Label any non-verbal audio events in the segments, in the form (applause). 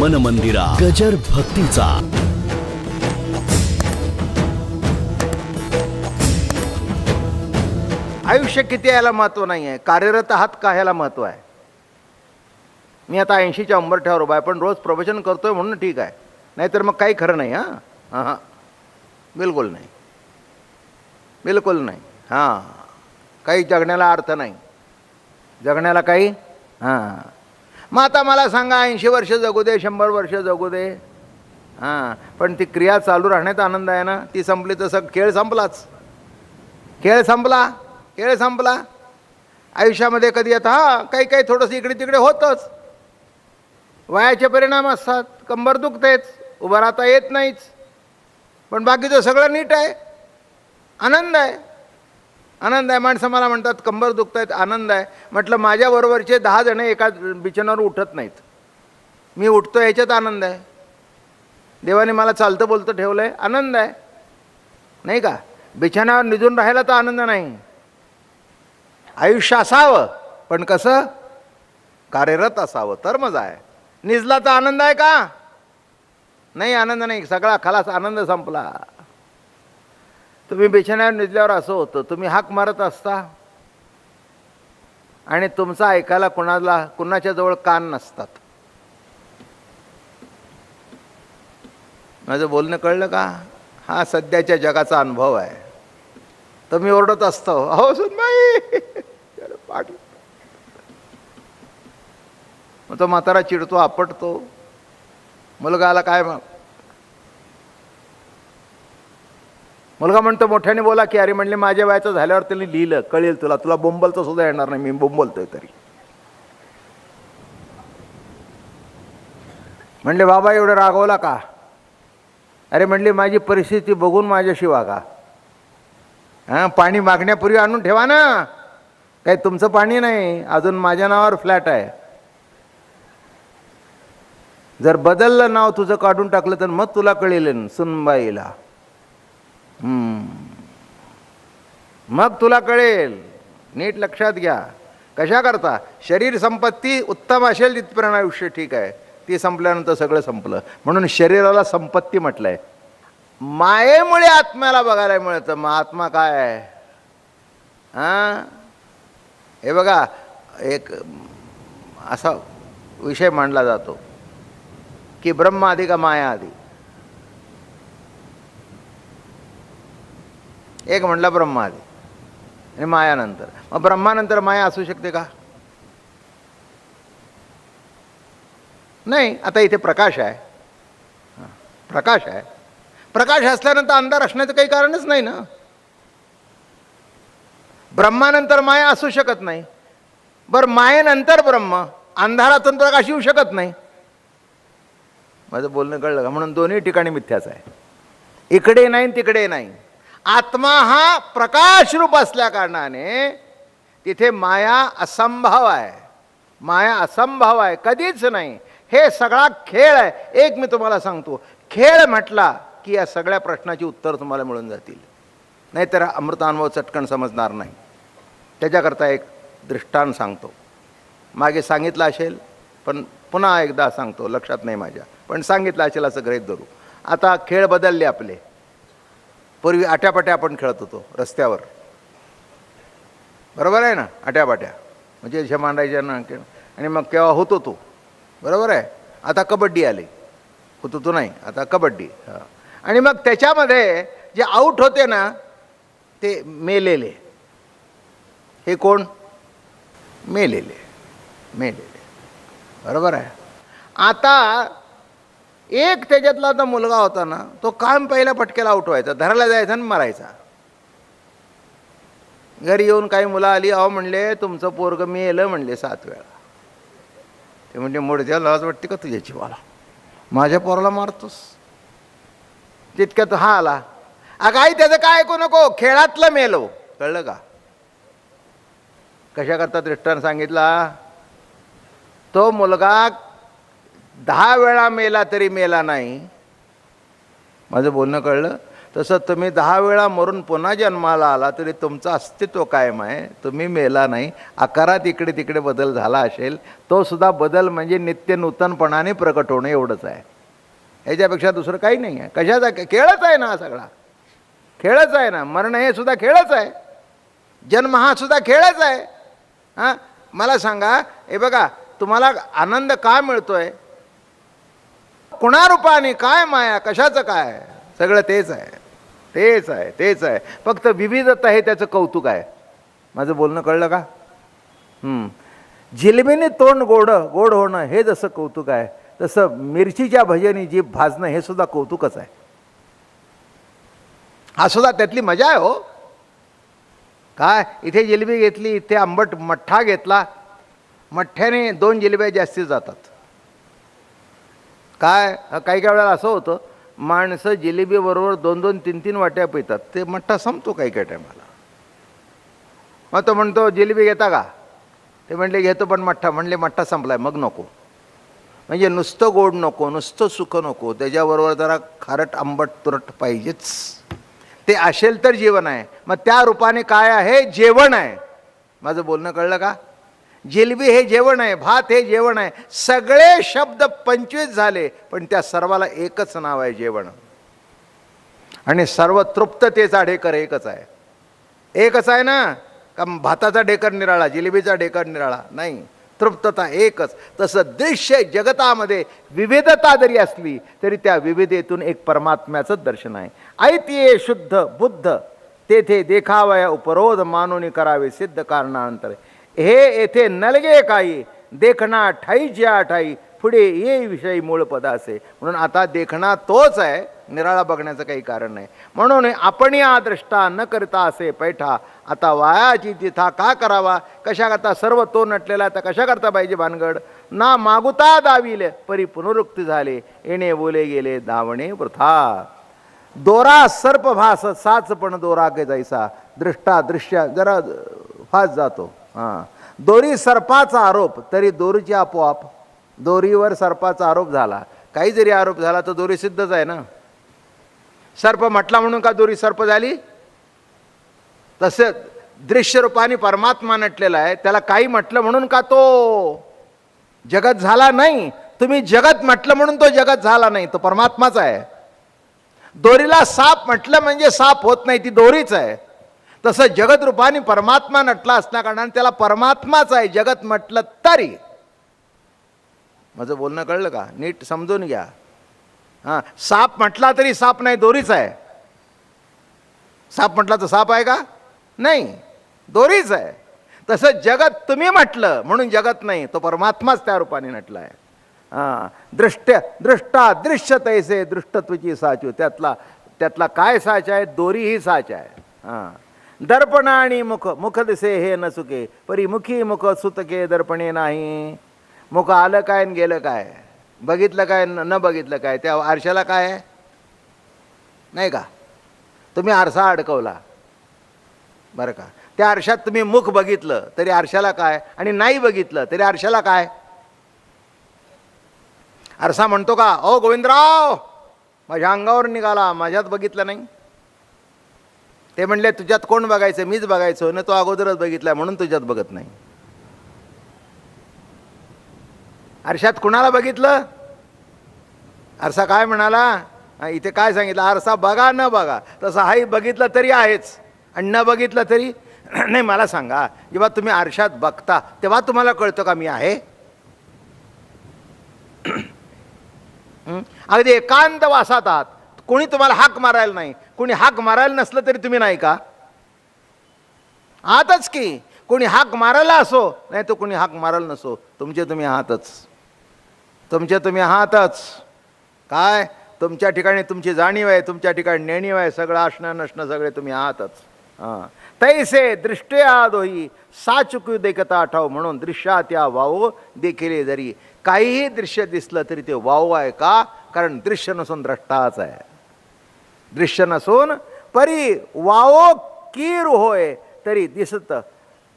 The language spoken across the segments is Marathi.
मन मंदिरा गजर भक्तीचा. आयुष्य किती यायला महत्त्व नाही आहे कार्यरत आहात का ह्याला महत्त्व आहे? मी आता ऐंशीच्या उंबरठ्यावर उभा आहे पण रोज प्रवचन करतोय म्हणून ठीक आहे. नाहीतर मग काही खरं नाही हां? हां हां. बिलकुल नाही. बिलकुल नाही हां. काही जगण्याला अर्थ नाही. जगण्याला काही हां. मग आता मला सांगा ऐंशी वर्ष जगू दे शंभर वर्ष जगू दे. हां पण ती क्रिया चालू राहण्यात आनंद आहे ना? ती संपली तसं खेळ संपलाच. खेळ संपला? खेळ संपला? आयुष्यामध्ये कधी आता हां काही काही थोडंसं इकडे तिकडे होतंच. वयाचे परिणाम असतात कंबर दुखतेच उभं राहता येत नाहीच. पण बाकीचं सगळं नीट आहे. आनंद आहे. आनंद आहे. माणसं मला म्हणतात कंबर दुखत आहेत आनंद आहे. म्हटलं माझ्याबरोबरचे दहा जण एका बिछाण्यावर उठत नाहीत. मी उठतो याच्यात आनंद आहे. देवाने मला चालतं बोलतं ठेवलं आहे आनंद आहे. नाही का? बिछाण्यावर निजून राहायला तर आनंद नाही. आयुष्य असावं पण कसं? कार्यरत असावं तर मजा आहे. निजला तर आनंद आहे का? नाही आनंद नाही. सगळा खलास आनंद संपला. तुम्ही बिछाण्यावर निजल्यावर असं होतं. तुम्ही हाक मारत असता आणि तुमचा ऐकायला कुणाला कुणाच्या जवळ कान नसतात. माझं बोलणं कळलं का? हा सध्याच्या जगाचा अनुभव आहे. तर मी ओरडत असतो हो सुनबाई नाही पाठ. मग तो म्हातारा चिडतो आपटतो. मुलगाला काय मग? मुलगा म्हणतो मोठ्याने बोला की. अरे म्हणले माझ्या वयाचं झाल्यावर त्यांनी लिहिलं कळेल तुला. तुला बोंबलचं सुद्धा येणार नाही मी बोंबलतोय तरी. म्हणले बाबा एवढं रागवला का? अरे म्हणले माझी परिस्थिती बघून माझ्याशी वागा. हां पाणी मागण्यापूर्वी आणून ठेवा ना. काही तुमचं पाणी नाही अजून माझ्या नावावर फ्लॅट आहे. जर बदललं नाव तुझं काढून टाकलं तर मग तुला कळेल सुनबाईला. मग तुला कळेल. नीट लक्षात घ्या. कशा करता? शरीर संपत्ती उत्तम असेल तिथपर्यंत आयुष्य ठीक आहे. ती संपल्यानंतर सगळं संपलं. म्हणून शरीराला संपत्ती म्हटलंय. मायेमुळे आत्म्याला बघायला मिळतं. मग आत्मा काय आहे? हां? हे बघा एक असा विषय मांडला जातो की ब्रह्म आधी का माया आधी एक म्हणला ब्रह्मा आधी. आणि मायानंतर. मग ब्रह्मानंतर माया असू शकते का? नाही आता इथे प्रकाश आहे. प्रकाश आहे. प्रकाश असल्यानंतर अंधार असण्याचं काही कारणच नाही ना? ब्रह्मानंतर माया असू शकत नाही. बरं मायेनंतर ब्रह्म अंधारातून प्रकाश येऊ शकत नाही. माझं बोलणं कळलं का? म्हणून दोन्ही ठिकाणी मिथ्याच आहे. इकडे नाही आणि तिकडे नाही. आत्मा हा प्रकाश रूप असल्या कारणाने तिथे माया असंभाव आहे. माया असंभाव आहे कधीच नाही. हे सगळा खेळ आहे. एक मी तुम्हाला सांगतो खेळ म्हटला की या सगळ्या प्रश्नाची उत्तर तुम्हाला मिळून जातील. नाहीतर अमृतानुभव चटकन समजणार नाही. त्याच्याकरता एक दृष्टांत सांगतो. मागे सांगितलं असेल पण पुन्हा एकदा सांगतो लक्षात नाही माझ्या. पण सांगितलं असेल असं गृहीत धरू. आता खेळ बदलले आपले. पूर्वी आट्यापाट्या आपण खेळत होतो रस्त्यावर. बरोबर आहे ना आट्यापाट्या? म्हणजे अशा मांडायच्या ना आणि मग केव्हा होतो तो? बरोबर आहे? आता कबड्डी आली. होतो तो नाही आता कबड्डी. हां. आणि मग त्याच्यामध्ये जे आऊट होते ना ते मेलेले. हे कोण? मेलेले. मेलेले. बरोबर आहे? आता एक त्याच्यातला आता मुलगा होता ना तो काम पहिल्या पटक्याला आउट व्हायचा धरायला जायचा आणि मारायचा. घरी येऊन काही मुलं आली अहो म्हणले तुमचं पोरग मी येलं म्हणले सात वेळा. ते म्हणजे मोडच्या लाज वाटते का तुझ्याची मला माझ्या पोराला मारतोस. तितक्यात हा आला. अगं आई त्याचं काय ऐकू नको खेळातलं मेलो. कळलं का? कशा करतात दृष्टांत सांगितला तो मुलगा दहा वेळा मेला तरी मेला नाही. माझं बोलणं कळलं? तसं तुम्ही दहा वेळा मरून पुन्हा जन्माला आला तरी तुमचं अस्तित्व कायम आहे. तुम्ही मेला नाही. आकारात इकडे तिकडे बदल झाला असेल तो सुद्धा बदल म्हणजे नित्य नूतनपणाने प्रकट होणं एवढंच आहे. ह्याच्यापेक्षा दुसरं काही नाही आहे. कशाचा? खेळच आहे ना हा सगळा. खेळच आहे ना. मरण हे सुद्धा खेळच आहे. जन्म हा सुद्धा खेळच आहे. हां? मला सांगा हे बघा तुम्हाला आनंद का मिळतो आहे कुणा कुणारूपाने काय माया? कशाचं काय? सगळं तेच आहे. तेच आहे तेच आहे. फक्त विविधता हे त्याचं कौतुक आहे. माझं बोलणं कळलं का? हं. जिलबीने तोंड गोड गोड होणं हे जसं कौतुक आहे तसं मिरचीच्या भजनी जीभ भाजणं हे सुद्धा कौतुकच आहे. हा सुद्धा त्यातली मजा आहे हो. काय? इथे जिलेबी घेतली इथे आंबट मठ्ठा घेतला. मठ्ठ्याने दोन जिलेब्या जास्ती जातात. काय काही काही वेळेला असं होतं माणसं जिलेबीबरोबर दोन दोन तीन तीन वाट्या पितात. ते मठ्ठा संपतो काही काही टायमाला. मग तो म्हणतो जिलेबी घेता का? ते म्हणले घेतो पण मठ्ठा. म्हणले मठ्ठा संपलाय मग नको. म्हणजे नुसतं गोड नको नुसतं सुख नको त्याच्याबरोबर जरा खारट आंबट तुरट पाहिजेच. ते असेल तर जीवन आहे. मग त्या रूपाने काय आहे? जेवण आहे. माझं बोलणं कळलं का? जिलबी हे जेवण आहे भात हे जेवण आहे. सगळे शब्द पंचवीस झाले पण त्या सर्वाला एकच नाव आहे जेवण. आणि सर्व तृप्ततेचा ढेकर एकच आहे. एकच आहे ना? का भाताचा ढेकर निराळा जिलेबीचा ढेकर निराळा? नाही. तृप्तता एकच. तसं दृश्य जगतामध्ये विविधता जरी असली तरी त्या विविधेतून एक परमात्म्याचं दर्शन आहे. ऐतिये शुद्ध बुद्ध. तेथे देखावया उपरोध मानून करावे सिद्ध कारणानंतर. हे येथे नलगे काही देखणा ठाई ज्या ठाई पुढे ये विषयी मूळ पदासे. म्हणून आता देखणा तोच आहे निराळा बघण्याचं काही कारण नाही. म्हणून आपण या दृष्टा न करता असे पैठा आता वायाची तिथा का करावा? कशा करता सर्व तो नटलेला आता कशा करता पाहिजे भानगड? ना मागुता दाविले परी पुनरुक्ती झाले. येणे बोले गेले दावणे वृथा. दोरा सर्प भास साच पण दोरा के जायचा दृष्टा दृश्य जरा फास जातो. हां. दोरी सर्पाचा आरोप तरी दोरीची आपोआप दोरीवर सर्पाचा आरोप झाला. काही जरी आरोप झाला तर दोरी सिद्धच आहे ना? सर्प म्हटला म्हणून का दोरी सर्प झाली? तसं दृश्यरूपाने परमात्मा नटलेला आहे त्याला काही म्हटलं म्हणून का तो जगत झाला नाही? तुम्ही जगत म्हटलं म्हणून तो जगत झाला नाही तो परमात्माच आहे. दोरीला साप म्हटलं म्हणजे साप होत नाही ती दोरीच आहे. तसं जगत रूपाने परमात्मा नटला असल्याकारणाने त्याला परमात्माच आहे जगत म्हटलं तरी. माझं बोलणं कळलं का? नीट समजून घ्या. हां साप म्हटला तरी साप नाही दोरीच आहे. साप म्हटला तर साप आहे का? नाही दोरीच आहे. तसं जगत तुम्ही म्हटलं म्हणून जगत नाही तो परमात्माच त्या रूपाने नटला आहे. हां दृष्ट्य दृष्टा दृश्य तैसे दृष्टत्वची साचू त्यातला त्यातला काय साच आहे? दोरी ही साच आहे. हां. दर्पण आणि मुख. मुख दिसे हे न परी मुखी मुख सुतके दर्पणे नाही. मुख आलं काय आणि गेलं काय? बघितलं काय न न बघितलं काय? त्या आरशाला काय? नाही का? तुम्ही आरसा अडकवला. बरं का? त्या आरशात तुम्ही मुख बघितलं तरी आरशाला काय? आणि नाही बघितलं तरी आरशाला काय? आरसा म्हणतो का? ओ गोविंदराव माझ्या अंगावर निघाला माझ्यात बघितलं नाही. ते म्हणले तुझ्यात कोण बघायचं? मीच बघायचो. ना तो अगोदरच बघितला म्हणून तुझ्यात बघत नाही. आरशात कुणाला बघितलं? आरसा काय म्हणाला? इथे काय सांगितलं? आरसा बघा न बघा. तसं हाही बघितलं तरी आहेच. आणि न बघितलं तरी (clears throat) नाही मला सांगा. जेव्हा तुम्ही आरशात बघता तेव्हा तुम्हाला कळतं का मी आहे? (clears throat) अगदी एकांत वासात आहात. कोणी तुम्हाला हाक मारायला नाही. कोणी हाक मारायला नसलं तरी तुम्ही नाही का? आहातच की कोणी हाक मारायला असो नाही तर कोणी हाक मारायला नसो. तुमचे तुम्ही आहातच. तुमचे तुम्ही आहातच. काय? तुमच्या ठिकाणी तुमची जाणीव आहे तुमच्या ठिकाणी नेणीव आहे सगळं असणं नसणं सगळे तुम्ही आहातच. हां. तैसे दृष्टी आदोही सा चुकू देखता आठाव म्हणून दृश्यात या वाव देखील जरी. काहीही दृश्य दिसलं तरी ते वाव आहे का? कारण दृश्य नसून द्रष्टाच आहे. दृश्य नसून परी वावो कीर होय तरी दिसत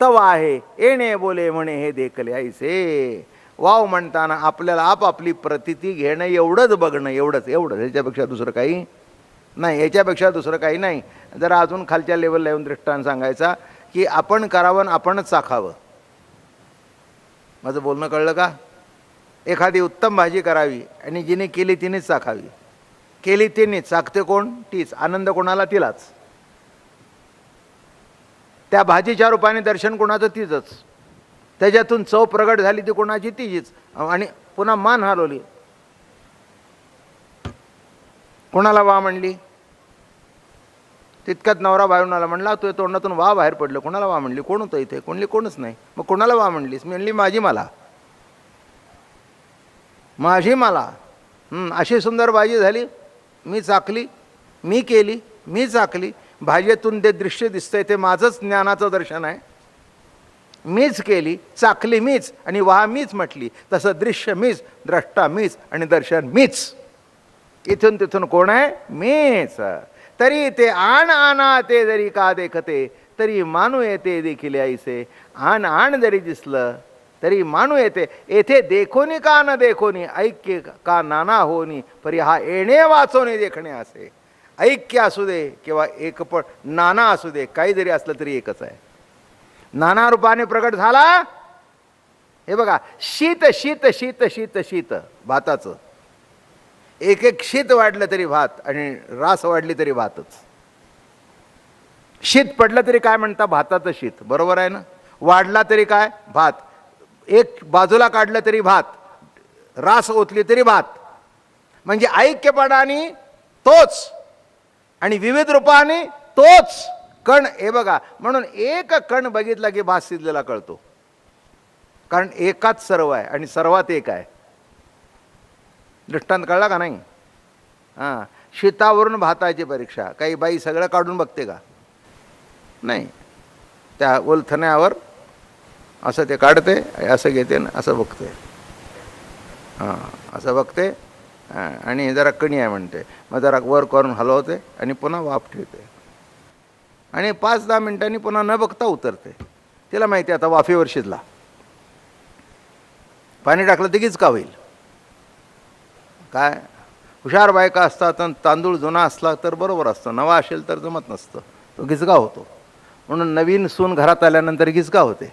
तव आहे. येणे बोले म्हणे हे देखले ऐसे वाव म्हणताना आपल्याला आपापली प्रतिती घेणं एवढंच बघणं एवढंच एवढंच. ह्याच्यापेक्षा दुसरं काही नाही. याच्यापेक्षा दुसरं काही नाही. जरा अजून खालच्या लेवलला येऊन दृष्टांत सांगायचा की आपण करावं आणि आपणच चाखावं. माझं बोलणं कळलं का? एखादी उत्तम भाजी करावी आणि जिने केली तिनेच चाखावी. केली तिनेच चाकते कोण? तीच. आनंद कोणाला? तिलाच. त्या भाजीच्या रूपाने दर्शन कोणाचं? तिचंच. त्याच्यातून चव प्रगट झाली ती कोणाची? तिचीच. आणि पुन्हा मान हलवली. कोणाला वा म्हणली? तितक्यात नवरा बाहेरून म्हणला तुझ्या तोंडातून वा बाहेर पडलं. कोणाला वा म्हणली? कोण होतं इथे? कोणली? कोणच नाही. मग कोणाला वा म्हणलीस? मी म्हणली माझी मला. माझी मला. अशी सुंदर भाजी झाली. मी चाकली मी केली मी चाकली. भाजीतून ते दृश्य दिसतंय ते माझंच ज्ञानाचं दर्शन आहे. मीच केली चाकली मीच आणि वाह मीच म्हटली. तसं दृश्य मीच द्रष्टा मीच आणि दर्शन मीच. इथून तिथून कोण आहे? मीच. तरी ते आण आणा ते जरी का देखते तरी मानू येते देखील आईसे. आण आण जरी दिसलं तरी मानू येते येथे देखोनी का न देखोनी ऐक्य का नाना होनी परी हा येणे वाचवणे देखणे असे. ऐक्य असू दे किंवा एकपण नाना असू दे काही जरी असलं तरी एकच आहे. नाना रूपाने प्रकट झाला. हे बघा शीत शीत शीत शीत शीत भाताचं. एक एक शीत वाढलं तरी भात आणि रास वाढली तरी भातच. शीत पडलं तरी काय म्हणता? भाताचं शीत. बरोबर आहे ना? वाढला तरी काय? भात. एक बाजूला काढलं तरी भात रास ओतली तरी भात. म्हणजे ऐक्यपणाने तोच आणि विविध रूपाने तोच कण हे बघा म्हणून एक कण बघितला की भात शिजलेला कळतो. कारण एकाच सर्व आहे आणि सर्वात एक आहे. दृष्टांत कळला का नाही? हां शीतावरून भाताची परीक्षा. काही बाई सगळं काढून बघते का? नाही. त्या ओलथण्यावर असं ते काढते असं घेते ना असं बघते. हां असं बघते आणि जरा कणी आहे म्हणते. मग जरा वर करून हलवते आणि पुन्हा वाफ ठेवते. आणि पाच दहा मिनटांनी पुन्हा न बघता उतरते. तिला माहिती आहे आता वाफेवर शिजला पाणी टाकलं तर का होईल? काय? हुशार बायका असतात आणि तांदूळ जुना असला तर बरोबर असतं. नवा असेल तर जमत नसतं. तो गिजगा होतो. म्हणून नवीन सून घरात आल्यानंतर गिजगा होते.